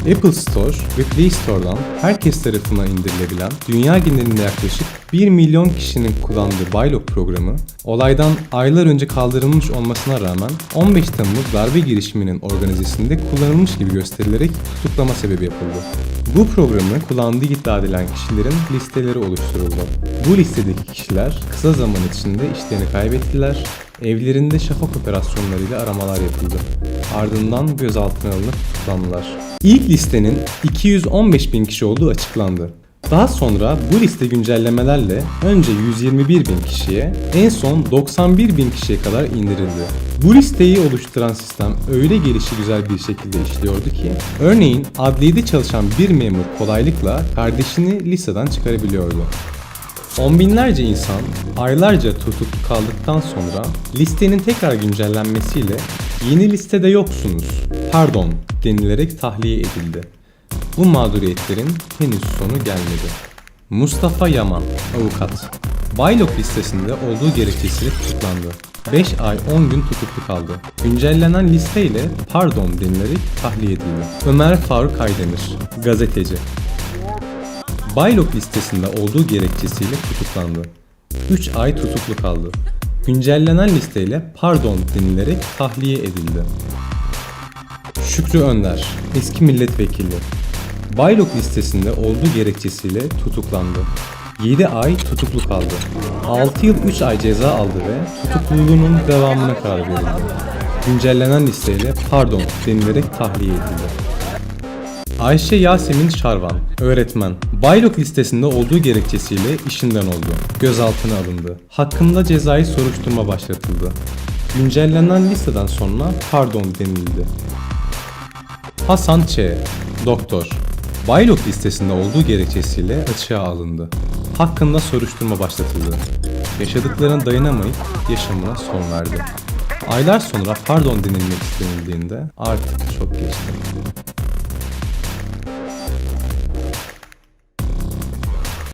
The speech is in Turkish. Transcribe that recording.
Apple Store ve Play Store'dan herkes tarafından indirilebilen dünya genelinde yaklaşık 1 milyon kişinin kullandığı Baylok programı, olaydan aylar önce kaldırılmış olmasına rağmen 15 Temmuz darbe girişiminin organizesinde kullanılmış gibi gösterilerek tutuklama sebebi yapıldı. Bu programı kullandığı iddia edilen kişilerin listeleri oluşturuldu. Bu listedeki kişiler kısa zaman içinde işlerini kaybettiler, evlerinde şafak operasyonlarıyla aramalar yapıldı. Ardından gözaltına alınıp tutuklandılar. İlk listenin 215 bin kişi olduğu açıklandı. Daha sonra bu liste güncellemelerle önce 121 bin kişiye, en son 91 bin kişiye kadar indirildi. Bu listeyi oluşturan sistem öyle gelişi güzel bir şekilde işliyordu ki, örneğin adliyede çalışan bir memur kolaylıkla kardeşini listeden çıkarabiliyordu. On binlerce insan aylarca tutuklu kaldıktan sonra listenin tekrar güncellenmesiyle yeni listede yoksunuz, pardon denilerek tahliye edildi. Bu mağduriyetlerin henüz sonu gelmedi. Mustafa Yaman, avukat. Baylok listesinde olduğu gerekçesiyle tutuklandı. 5 ay 10 gün tutuklu kaldı. Güncellenen listeyle pardon denilerek tahliye edildi. Ömer Faruk Aydemir, gazeteci. Baylok listesinde olduğu gerekçesiyle tutuklandı. 3 ay tutuklu kaldı. Güncellenen listeyle pardon denilerek tahliye edildi. Şükrü Önder, eski milletvekili. Baylok listesinde olduğu gerekçesiyle tutuklandı. 7 ay tutuklu kaldı. 6 yıl 3 ay ceza aldı ve tutukluluğunun devamına karar verildi. Güncellenen listeyle pardon denilerek tahliye edildi. Ayşe Yasemin Şarvan, öğretmen. Baylok listesinde olduğu gerekçesiyle işinden oldu. Gözaltına alındı. Hakkında cezai soruşturma başlatıldı. Güncellenen listeden sonra pardon denildi. Hasan Ç. Doktor. Baylok listesinde olduğu gerekçesiyle açığa alındı. Hakkında soruşturma başlatıldı. Yaşadıklarına dayanamayıp yaşamına son verdi. Aylar sonra pardon denilmek istenildiğinde artık çok geçti.